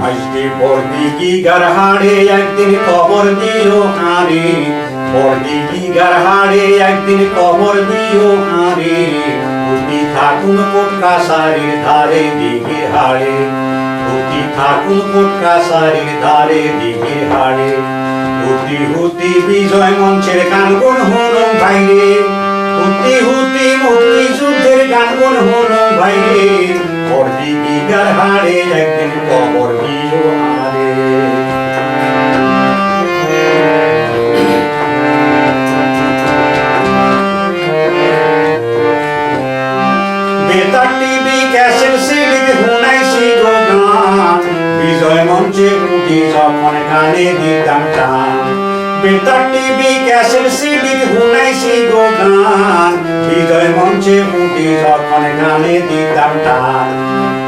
মাইস্তি বর্দিকি গারহাড়ে একদিন কবর দিও হারে বর্দিকি গারহাড়ে একদিন কবর দিও হারে পুতি থাকুন কোট কাসারির ধারে দিকে হাড়ে। পুতি থাকুন কোট কাসারির ধারে দিকে হাড়ে। হুতি হুতি বিজয় মঞ্চের গান গুন হরম ভাইরে হুতি হুতি মুক্তি যুদ্ধের গান গুন হরম ভাইরে বর্দিকি গারহাড়ে একদিন কবর বেতার টিভি, ক্যাসেট, সিডি শুনাইছি গো গান বিজয় মঞ্চে উঠি যখন কানে দিতাম টান। বেতার টিভি, ক্যাসেট, সিডি শুনাইছি গো গান বিজয় মঞ্চে উঠি যখন কানে দিতাম টান।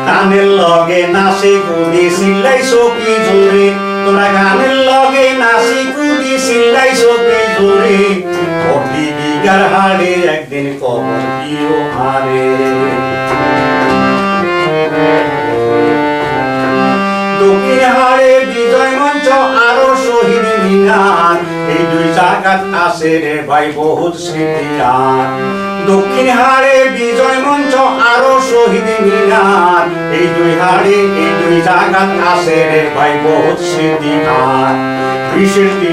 গানের লগে নাচি কুদি সিলাই সকি জোরে। তোরা গানের লগে নাচি কুদি সিলাই সকি জোরে। ভর্তি হাড়ে একদিন কবর দিও হারে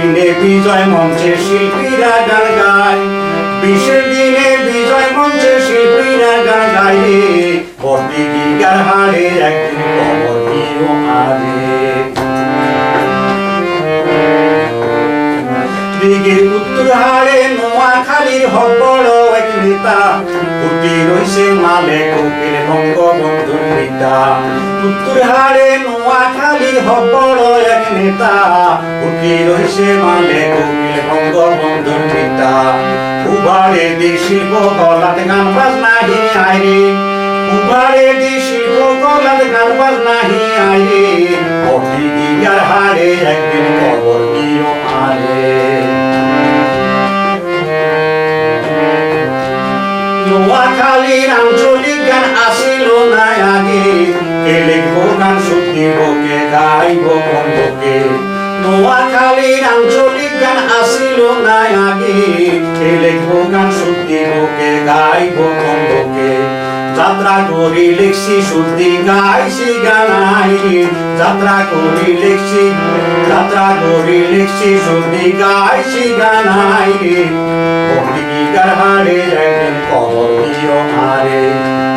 বিজয় বিজয় মঞ্চে শিল্পীরা গান গায়। বিশেষ দিনে বিজয় মঞ্চে শিল্পীরা গান গায় রে ভর্তি দিগার হাড়ে একদিন কবর দিও আরে দিঘির উত্তর হাড়ে নোয়াখালীর হবড় এক নেতা। পুতি রইছে মালে কোকিল বঙ্গবন্ধুর নেতা উত্তর হাড়ে নোয়াখালীর পুতি নেতা। উবারে দি শিল্প গলাতে গান বাজনাহি আইরে উবারে দি শিল্প গলাতে গান বাজনাহি আইরে অতি দিগার হাড়ে একদিন কবর দিও আরে নোয়াখালীর আঞ্চলিক গান আসিল না আগে। কে গান শুদ্ধিব কে গাইব বন্ধকে নোয়াখালীর আঞ্চলিক গান আসিল না আগে। গান শুদ্ধিব কে গাইব বন্ধকে যাত্রা করি লিখছি, শুদ্ধি গাইছি, গানাই। যাত্রা করি লিখছি, যাত্রা করি লিখছি, শুদ্ধি গাইছি, গানাই। বন্দিগি গারহাড়ে একদিন কবর দিও আরে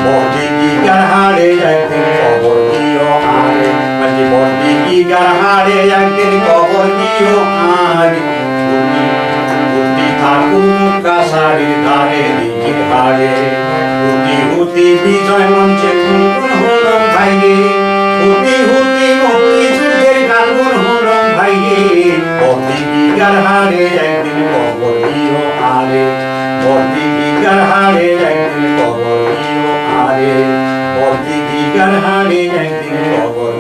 বন্দিগি গারহাড়ে একদিন কবর দিও আরে আজি বন্দিগি গারহাড়ে একদিন কবর দিও আরে বুদ্ধি ঠাকুর কাসারি বিজয় মঞ্চে কুনকুন হরম ভাইরে। হুতি হুতি মুক্তি যুদ্ধের গান গুন হরম ভাইরে। বন্দি বিগার হাড়ে একদিন কবর দিও আরে। বন্দি বিগার হাড়ে একদিন কবর দিও আরে। বন্দি বিগার হাড়ে একদিন কবর